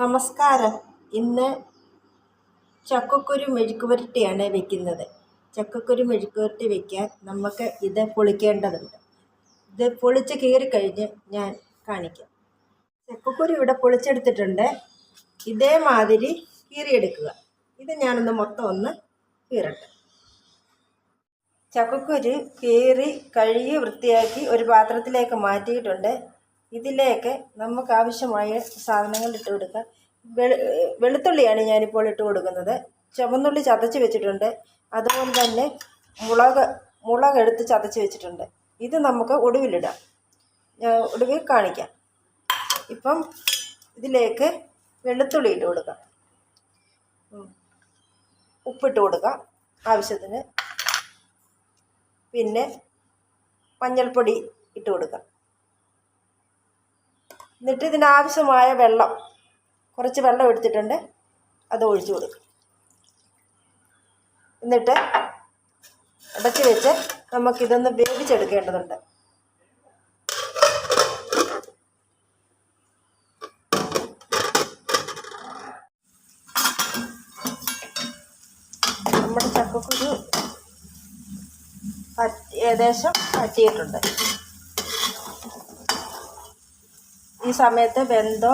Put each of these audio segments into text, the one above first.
നമസ്കാരം. ഇന്ന് ചക്കക്കുരു മെഴുക്കുപുരട്ടിയാണ് വെക്കുന്നത്. ചക്കക്കുരു മെഴുക്കുപുരട്ടി വെക്കാൻ നമുക്ക് ഇത് പൊളിക്കേണ്ടതുണ്ട്. ഇത് പൊളിച്ച് കീറിക്കഴിഞ്ഞ് ഞാൻ കാണിക്കാം. ചക്കക്കുരു ഇവിടെ പൊളിച്ചെടുത്തിട്ടുണ്ട്. ഇതേമാതിരി കീറിയെടുക്കുക. ഇത് ഞാനൊന്ന് മൊത്തം ഒന്ന് കീറട്ടെ. ചക്കക്കുരു കീറി കഴുകി വൃത്തിയാക്കി ഒരു പാത്രത്തിലേക്ക് മാറ്റിയിട്ടുണ്ട്. ഇതിലേക്ക് നമുക്ക് ആവശ്യമായ സാധനങ്ങൾ ഇട്ട് കൊടുക്കാം. വെളു വെളുത്തുള്ളിയാണ് ഞാനിപ്പോൾ ഇട്ട് കൊടുക്കുന്നത്. ചുവന്നുള്ളി ചതച്ച് വെച്ചിട്ടുണ്ട്. അതുപോലെ തന്നെ മുളക് മുളക് എടുത്ത് ചതച്ച് വെച്ചിട്ടുണ്ട്. ഇത് നമുക്ക് ഒടുവിലിടാം. ഒടുവിൽ കാണിക്കാം. ഇപ്പം ഇതിലേക്ക് വെളുത്തുള്ളി ഇട്ട് കൊടുക്കാം. ഉപ്പിട്ട് കൊടുക്കാം ആവശ്യത്തിന്. പിന്നെ മഞ്ഞൾപ്പൊടി ഇട്ട് കൊടുക്കാം. എന്നിട്ട് ഇതിനാവശ്യമായ വെള്ളം കുറച്ച് വെള്ളം എടുത്തിട്ടുണ്ട്. അത് ഒഴിച്ചു കൊടുക്കും. എന്നിട്ട് അടച്ച് വെച്ച് നമുക്കിതൊന്ന് വേവിച്ചെടുക്കേണ്ടതുണ്ട്. നമ്മുടെ ചക്കക്കുരു ഏകദേശം പറ്റിയിട്ടുണ്ട്. ഈ സമയത്ത് വെന്തോ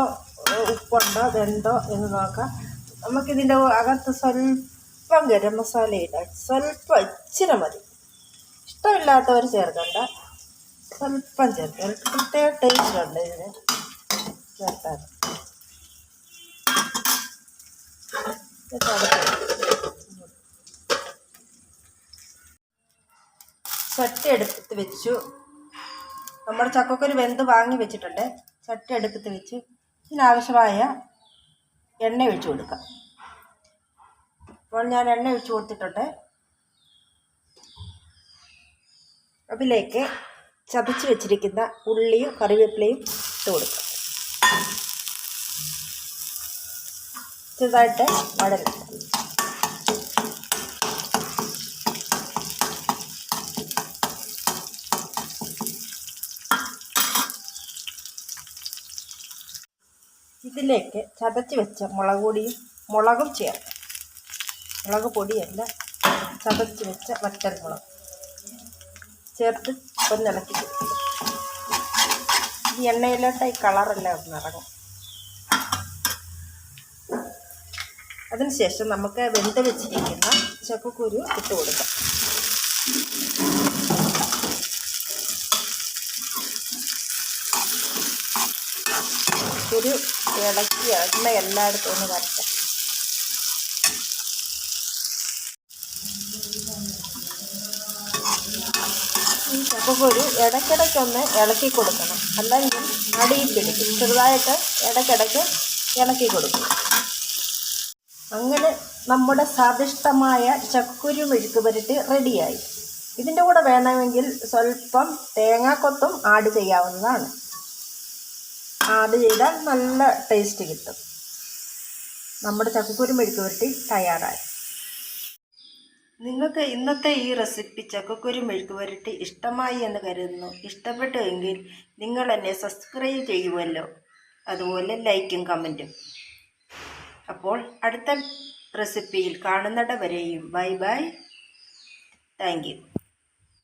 ഉപ്പുണ്ടോ വെന്തോ എന്ന് നോക്കാം. നമുക്കിതിന്റെ അകത്ത് സ്വല്പം ഗരം മസാല ഇടാം. സ്വല്പം ഇച്ചിരി മതി. ഇഷ്ടമില്ലാത്തവർ ചേർക്കണ്ട. സ്വല്പം ചേർക്കുക പ്രത്യേക ടേസ്റ്റ് ഉണ്ട് ഇതിന്. ചേർത്താൽ ചട്ടി എടുത്ത് വെച്ചു. നമ്മുടെ ചക്കക്കൊരു വെന്ത് വാങ്ങി വെച്ചിട്ടുണ്ട്. ചട്ടി അടുപ്പത്ത് വെച്ച് ഇതിനാവശ്യമായ എണ്ണ ഒഴിച്ചു കൊടുക്കാം. അപ്പോൾ ഞാൻ എണ്ണ ഒഴിച്ചു കൊടുത്തിട്ടുണ്ട്. അതിലേക്ക് ചതച്ച് വെച്ചിരിക്കുന്ന ഉള്ളിയും കറിവേപ്പിലയും ഇട്ട് കൊടുക്കാം. ചെറുതായിട്ട് വടരും ഇതിലേക്ക് ചതച്ച് വെച്ച മുളക് പൊടിയും മുളകും ചേർക്കാം. മുളക് പൊടിയല്ല ചതച്ച് വെച്ച വറ്റൽ മുളക്. ചേർത്ത് ഒന്നിളക്കി ഈ എണ്ണയിലോട്ട് ഈ കളറെല്ലാം ഒന്ന് ഇറങ്ങും. അതിനുശേഷം നമുക്ക് വെന്ത് വെച്ചിരിക്കുന്ന ചക്കക്കുരു ഇട്ട് കൊടുക്കാം. ഒരു ഇളക്കി ഇളക്കുമ്പോൾ എല്ലായിടത്തും ഒന്ന് വരട്ടെ. ഈ ചക്കക്കുരു ഇടയ്ക്കിടയ്ക്കൊന്ന് ഇളക്കി കൊടുക്കണം. അല്ലെങ്കിൽ അടിയിൽ പിടിക്കും. ചെറുതായിട്ട് ഇടയ്ക്കിടയ്ക്ക് ഇളക്കി കൊടുക്കും. അങ്ങനെ നമ്മുടെ സ്വാദിഷ്ടമായ ചക്കുരു മെഴുക്ക് പുരട്ടി റെഡിയായി. ഇതിന്റെ കൂടെ വേണമെങ്കിൽ സ്വല്പം തേങ്ങാക്കൊത്തും ആഡ് ചെയ്യാവുന്നതാണ്. ആഡ് ചെയ്താൽ നല്ല ടേസ്റ്റ് കിട്ടും. നമ്മുടെ ചക്കക്കുരു മെഴുക്ക് പുരട്ടി തയ്യാറായി. നിങ്ങൾക്ക് ഇന്നത്തെ ഈ റെസിപ്പി ചക്കക്കുരു മെഴുക്ക് പുരട്ടി ഇഷ്ടമായി എന്ന് കരുതുന്നു. ഇഷ്ടപ്പെട്ടു എങ്കിൽ നിങ്ങൾ എന്നെ സബ്സ്ക്രൈബ് ചെയ്യുമല്ലോ. അതുപോലെ ലൈക്കും കമന്റും അപ്പോൾ അടുത്ത റെസിപ്പിയിൽ കാണുന്നിട വരെയും ബൈ ബൈ താങ്ക്